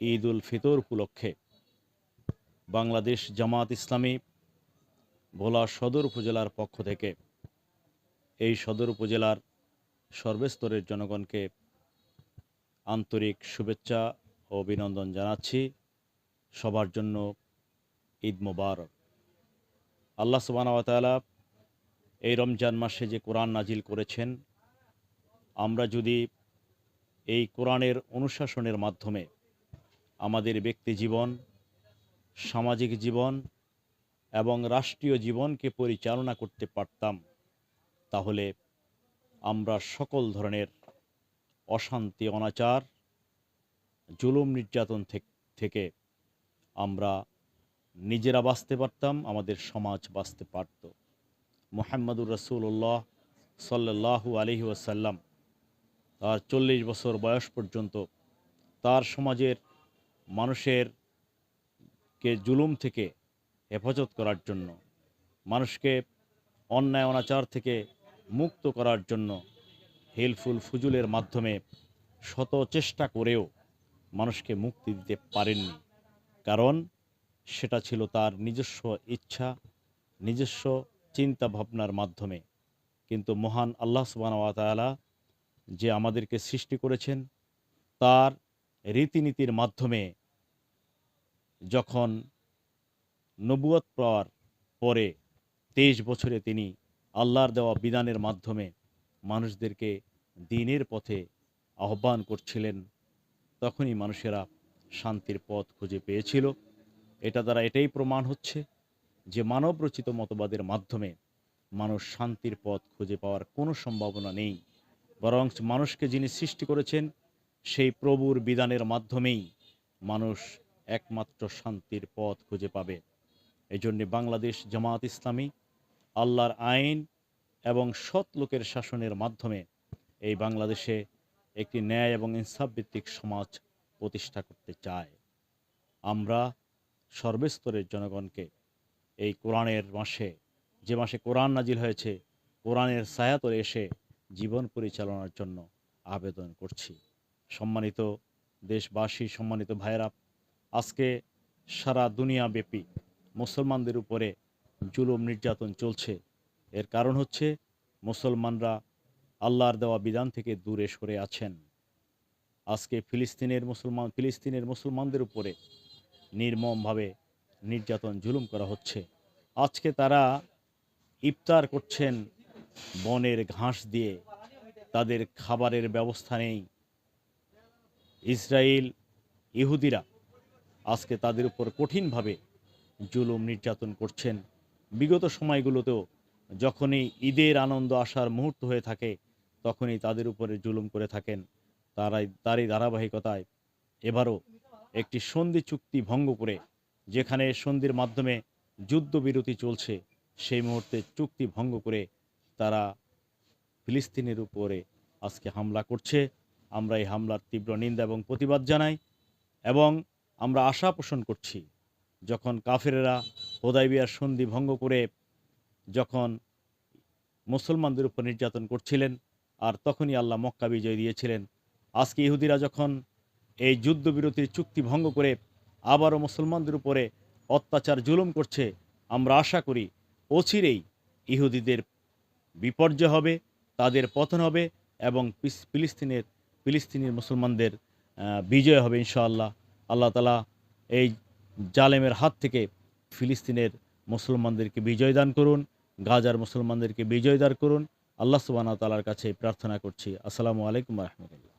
ঈদ উল ফিতর উপলক্ষে বাংলাদেশ জামাত ইসলামী ভোলা সদর উপজেলার পক্ষ থেকে এই সদর উপজেলার সর্বস্তরের জনগণকে আন্তরিক শুভেচ্ছা ও অভিনন্দন জানাচ্ছি। সবার জন্য ঈদ মোবারক। আল্লাহ সুবাহতালা এই রমজান মাসে যে কোরআন নাজিল করেছেন, আমরা যদি এই কোরআনের অনুশাসনের মাধ্যমে আমাদের ব্যক্তি জীবন, সামাজিক জীবন এবং রাষ্ট্রীয় জীবনকে পরিচালনা করতে পারতাম, তাহলে আমরা সকল ধরনের অশান্তি, অনাচার, জুলুম নির্যাতন থেকে আমরা নিজেরা বাঁচতে পারতাম, আমাদের সমাজ বাঁচতে পারত। মোহাম্মদুর রসুল্লাহ সাল্লাহু আলহি ওয়াসাল্লাম তার চল্লিশ বছর বয়স পর্যন্ত তার সমাজের মানুষের কে জুলুম থেকে হেফাজত করার জন্য, মানুষকে অন্যায়, অনাচার থেকে মুক্ত করার জন্য হেলফুল ফুজুলের মাধ্যমে শত চেষ্টা করেও মানুষকে মুক্তি দিতে পারেননি। কারণ সেটা ছিল তার নিজস্ব ইচ্ছা, নিজস্ব চিন্তা ভাবনার মাধ্যমে। কিন্তু মহান আল্লাহ সুবাহতালা যে আমাদেরকে সৃষ্টি করেছেন, তার রীতিনীতির মাধ্যমে যখন নবুয়ত পাওয়ার পরে তেইশ বছরে তিনি আল্লাহর দেওয়া বিধানের মাধ্যমে মানুষদেরকে দিনের পথে আহ্বান করছিলেন, তখনই মানুষেরা শান্তির পথ খুঁজে পেয়েছিল। এটা দ্বারা এটাই প্রমাণ হচ্ছে যে মানবরচিত মতবাদের মাধ্যমে মানুষ শান্তির পথ খুঁজে পাওয়ার কোনো সম্ভাবনা নেই। বরং মানুষকে যিনি সৃষ্টি করেছেন সেই প্রভুর বিধানের মাধ্যমেই মানুষ একমাত্র শান্তির পথ খুঁজে পাবে। এই জন্যে বাংলাদেশ জামাত ইসলামী আল্লাহর আইন এবং সৎ লোকের শাসনের মাধ্যমে এই বাংলাদেশে একটি ন্যায় এবং ইনসাফ ভিত্তিক সমাজ প্রতিষ্ঠা করতে চায়। আমরা সর্বস্তরের জনগণকে এই কোরআনের মাসে, যে মাসে কোরআন নাজিল হয়েছে, কোরআনের সায়াতরে এসে জীবন পরিচালনার জন্য আবেদন করছি। সম্মানিত দেশবাসী, সম্মানিত ভাইয়েরা, আজকে সারা দুনিয়াব্যাপী মুসলমানদের উপরে জুলুম নির্যাতন চলছে। এর কারণ হচ্ছে মুসলমানরা আল্লাহর দেওয়া বিধান থেকে দূরে সরে আছেন। আজকে ফিলিস্তিনের মুসলমান, ফিলিস্তিনের মুসলমানদের উপরে নির্মমভাবে নির্যাতন, জুলুম করা হচ্ছে। আজকে তারা ইফতার করছেন বনের ঘাস দিয়ে। তাদের খাবারের ব্যবস্থা নেই। ইসরায়েল ইহুদিরা আজকে তাদের উপর কঠিনভাবে জুলুম নির্যাতন করছেন। বিগত সময়গুলোতেও যখনই ঈদের আনন্দ আসার মুহূর্ত হয়ে থাকে, তখনই তাদের উপরে জুলুম করে থাকেন। তারাই, তারই ধারাবাহিকতায় এবারও একটি সন্ধি চুক্তি ভঙ্গ করে, যেখানে সন্ধির মাধ্যমে যুদ্ধবিরতি চলছে, সেই মুহূর্তে চুক্তি ভঙ্গ করে তারা ফিলিস্তিনের উপরে আজকে হামলা করছে। আমরা এই হামলার তীব্র নিন্দা এবং প্রতিবাদ জানাই এবং আমরা আশা পোষণ করছি যখন কাফেরেরা হোদাইবিয়ার সন্ধি ভঙ্গ করে যখন মুসলমানদের উপর নির্যাতন করছিলেন আর তখনই আল্লাহ মক্কা বিজয় দিয়েছিলেন। আজকে ইহুদিরা যখন এই যুদ্ধবিরতির চুক্তি ভঙ্গ করে আবারও মুসলমানদের উপরে অত্যাচার, জুলুম করছে, আমরা আশা করি অচিরেই ইহুদিদের বিপর্যয় হবে, তাদের পতন হবে এবং ফিলিস্তিনের ফিলিস্তিনের মুসলমানদের বিজয় হবে ইনশাআল্লাহ। আল্লাহ তালা এই জালেমের হাত থেকে ফিলিস্তিনের মুসলমানদেরকে বিজয় দান করুন, গাজার মুসলমানদেরকে বিজয় দান করুন। আল্লাহ সুবাহ তালার কাছে প্রার্থনা করছি। আসসালামু আলাইকুম রহমতুল্লাহ।